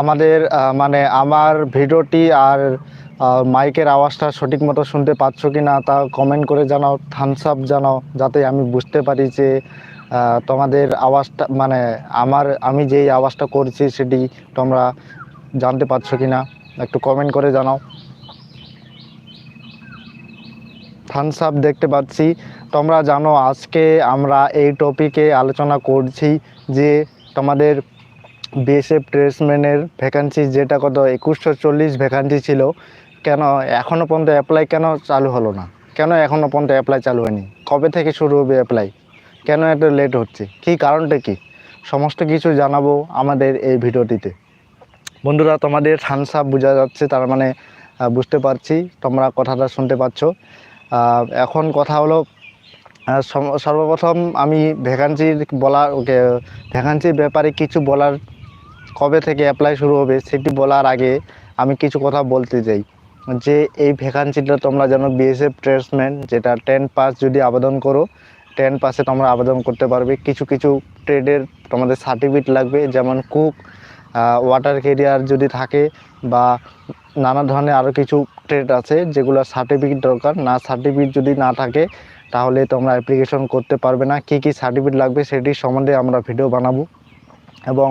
আমাদের মানে আমার ভিডিওটি আর মাইকের আওয়াজটা সঠিক মতো শুনতে পাচ্ছ কি না তা কমেন্ট করে জানাও থামস আপ জানাও, যাতে আমি বুঝতে পারি যে তোমাদের আওয়াজটা মানে আমার, আমি যেই আওয়াজটা করছি সেটি তোমরা জানতে পারছ কি না একটু কমেন্ট করে জানাও। থামস আপ দেখতে পাচ্ছি। তোমরা জানো আজকে আমরা এই টপিকে আলোচনা করছি যে তোমাদের বিএসএফ ট্রেসম্যানের ভ্যাকান্সি যেটা কত একুশশো চল্লিশ ভ্যাকান্সি ছিল, কেন এখনও পর্যন্ত অ্যাপ্লাই কেন চালু হলো না? কেন এখনও পর্যন্ত অ্যাপ্লাই চালু হয়নি? কবে থেকে শুরু হবে অ্যাপ্লাই কেন এত লেট হচ্ছে? কী কারণটা কি? সমস্ত কিছু জানাব আমাদের এই ভিডিওটিতে। বন্ধুরা, তোমাদের আপ বোঝা যাচ্ছে, তার মানে বুঝতে পারছি, তোমরা কথাটা শুনতে পাচ্ছ। এখন কথা হলো সর্বপ্রথম আমি ভ্যাকান্সির বলার ভ্যাকান্সির ব্যাপারে কিছু বলার কবে থেকে অ্যাপ্লাই শুরু হবে সেটি বলার আগে আমি কিছু কথা বলতে চাই। যে এই ভ্যাকান্সিটা তোমরা জানো বিএসএফ ট্রেডসম্যান যেটা টেন পাস যদি আবেদন করো টেন পাসে তোমরা আবেদন করতে পারবে। কিছু কিছু ট্রেডের তোমাদের সার্টিফিকেট লাগবে, যেমন কুক ওয়াটার কেরিয়ার যদি থাকে বা নানা ধরনের আরও কিছু ট্রেড আছে যেগুলো সার্টিফিকেট দরকার। না সার্টিফিকেট যদি না থাকে, তাহলে তোমরা অ্যাপ্লিকেশন করতে পারবে না। কী কী সার্টিফিকেট লাগবে সেটি সম্বন্ধে আমরা ভিডিও বানাবো। এবং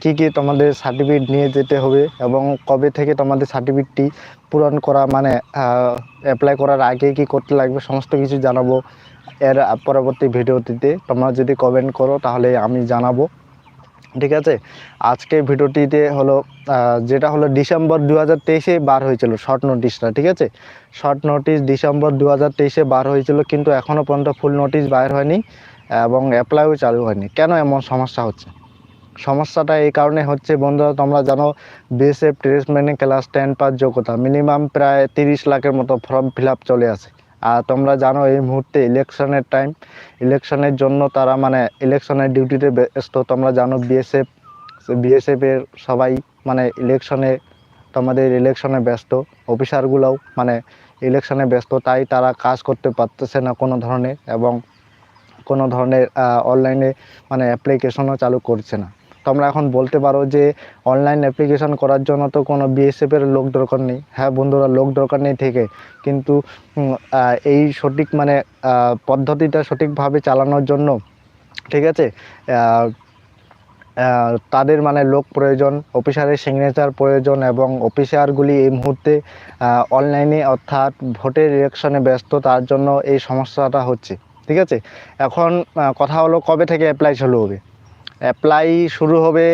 কি কি তোমাদের সার্টিফিকেট নিয়ে যেতে হবে এবং কবে থেকে তোমাদের সার্টিফিকেটটি পূরণ করা মানে অ্যাপ্লাই করার আগে কি করতে লাগবে সমস্ত কিছু জানাব এর পরবর্তী ভিডিওটিতে। তোমরা যদি কমেন্ট করো তাহলে আমি জানাব। ঠিক আছে? আজকে ভিডিওটিতে হলো যেটা হলো ডিসেম্বর দু হাজার তেইশে বার হয়েছিল শর্ট নোটিশটা ঠিক আছে? শর্ট নোটিশ ডিসেম্বর দু হাজার তেইশে বার হয়েছিল, কিন্তু এখনও পর্যন্ত ফুল নোটিশ বাইর হয়নি এবং অ্যাপ্লাইও চালু হয়নি। কেন এমন সমস্যা হচ্ছে? সমস্যাটা এই কারণে হচ্ছে, বন্ধুরা, তোমরা জানো বিএসএফ ট্রেসম্যানে ক্লাস টেন পাস যোগ্যতা। মিনিমাম প্রায় তিরিশ লাখের মতো ফর্ম ফিল চলে আসে আর তোমরা জানো, এই মুহূর্তে ইলেকশনের টাইম ইলেকশনের জন্য তারা মানে ইলেকশনের ডিউটিতে ব্যস্ত। তোমরা জানো বিএসএফ বিএসএফের সবাই মানে ইলেকশনে তোমাদের ইলেকশনে ব্যস্ত। অফিসারগুলোও মানে ইলেকশনে ব্যস্ত। তাই তারা কাজ করতে পারতেছে না কোনো ধরনের এবং কোনো ধরনের অনলাইনে মানে অ্যাপ্লিকেশনও চালু করছে না। তোমরা এখন বলতে পারো যে অনলাইন অ্যাপ্লিকেশন করার জন্য তো কোনো বিএসএফের লোক দরকার নেই। হ্যাঁ বন্ধুরা, লোক দরকার নেই থেকে। কিন্তু এই সঠিক মানে পদ্ধতিটা সঠিকভাবে চালানোর জন্য, ঠিক আছে? তাদের মানে লোক প্রয়োজন, অফিসারের সিগনেচার প্রয়োজন এবং অফিসারগুলি এই মুহূর্তে অনলাইনে অর্থাৎ ভোটের ইলেকশনে ব্যস্ত, তার জন্য এই সমস্যাটা হচ্ছে, ঠিক আছে? এখন কথা হলো কবে থেকে অ্যাপ্লাই শুরু হবে? অ্যাপ্লাই শুরু হবে।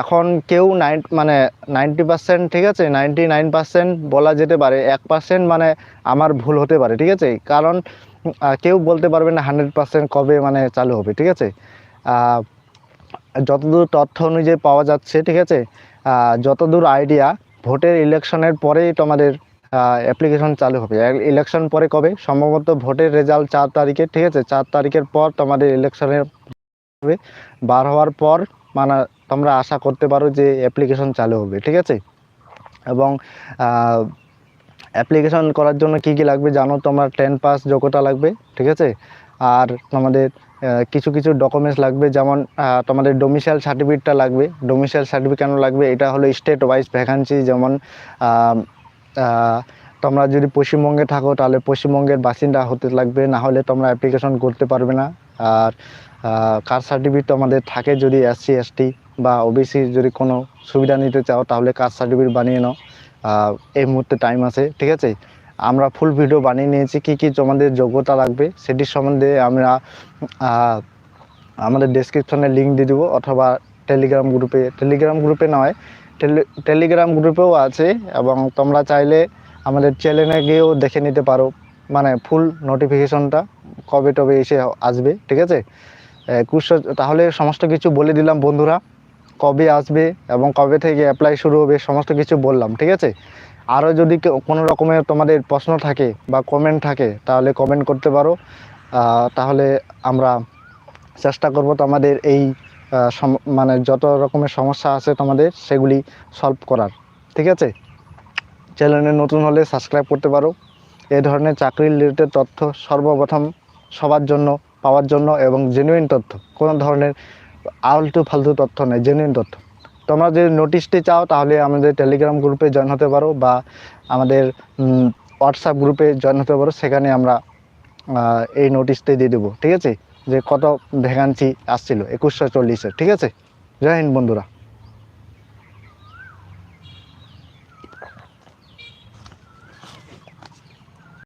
এখন কেউ নাইন মানে নাইনটি পার্সেন্ট ঠিক আছে? নাইনটি নাইন পার্সেন্ট বলা যেতে পারে। এক পার্সেন্ট মানে আমার ভুল হতে পারে, ঠিক আছে? কারণ কেউ বলতে পারবে না হান্ড্রেড পার্সেন্ট কবে মানে চালু হবে, ঠিক আছে? যতদূর তথ্য অনুযায়ী পাওয়া যাচ্ছে, ঠিক আছে? যতদূর আইডিয়া ভোটের ইলেকশনের পরেই তোমাদের অ্যাপ্লিকেশন চালু হবে। ইলেকশন পরে কবে? সম্ভবত ভোটের রেজাল্ট চার তারিখে, ঠিক আছে? চার তারিখের পর তোমাদের ইলেকশনের হবে। বার হওয়ার পর মানে তোমরা আশা করতে পারো যে অ্যাপ্লিকেশন চালু হবে, ঠিক আছে? এবং অ্যাপ্লিকেশন করার জন্য কি কি লাগবে জানো? তোমার টেন পাস যোগ্যতা লাগবে, ঠিক আছে? আর তোমাদের কিছু কিছু ডকুমেন্টস লাগবে, যেমন তোমাদের ডোমিসাইল সার্টিফিকেটটা লাগবে। ডোমিসাইল সার্টিফিকেট কেন লাগবে? এটা হলো স্টেট ওয়াইজ ভ্যাকান্সি যেমন তোমরা যদি পশ্চিমবঙ্গে থাকো, তাহলে পশ্চিমবঙ্গের বাসিন্দা হতে লাগবে, না হলে তোমরা অ্যাপ্লিকেশন করতে পারবে না। আর কাস্ট সার্টিফিকেট তো আমাদের থাকে যদি এসসি এসটি বা ওবিসি যদি কোনো সুবিধা নিতে চাও তাহলে কাস্ট সার্টিফিকেট বানিয়ে নাও। এই মুহূর্তে টাইম আছে, ঠিক আছে? আমরা ফুল ভিডিও বানিয়ে নিয়েছি, কী কী তোমাদের যোগ্যতা লাগবে সেটির সম্বন্ধে আমরা আমাদের ডেসক্রিপশনে লিঙ্ক দিয়ে দেবো অথবা টেলিগ্রাম গ্রুপে টেলিগ্রাম গ্রুপে নয় টেলি টেলিগ্রাম গ্রুপেও আছে এবং তোমরা চাইলে আমাদের চ্যানেলে গিয়েও দেখে নিতে পারো। মানে ফুল নোটিফিকেশনটা কবে টবে এসে আসবে, ঠিক আছে? একুশশো তাহলে সমস্ত কিছু বলে দিলাম বন্ধুরা। কবে আসবে এবং কবে থেকে অ্যাপ্লাই শুরু হবে সমস্ত কিছু বললাম, ঠিক আছে? আরও যদি কোনো রকমের তোমাদের প্রশ্ন থাকে বা কমেন্ট থাকে, তাহলে কমেন্ট করতে পারো। তাহলে আমরা চেষ্টা করব তোমাদের এই মানে যত রকমের সমস্যা আছে তোমাদের, সেগুলি সলভ করার, ঠিক আছে? চ্যানেলে নতুন হলে সাবস্ক্রাইব করতে পারো। এ ধরনের চাকরির রিলেটেড তথ্য সর্বপ্রথম সবার জন্য, পাওয়ার জন্য এবং জেনুইন তথ্য। কোনো ধরনের আলতু ফালতু তথ্য নেই জেনুইন তথ্য। তোমরা যদি নোটিশটি চাও, তাহলে আমাদের টেলিগ্রাম গ্রুপে জয়েন হতে পারো বা আমাদের হোয়াটসঅ্যাপ গ্রুপে জয়েন হতে পারো। সেখানে আমরা এই নোটিশটি দিয়ে দেবো। ঠিক আছে? যে কত ভ্যাকান্সি আসছিল, একুশশো চল্লিশে। ঠিক আছে? জয় হিন্দ বন্ধুরা।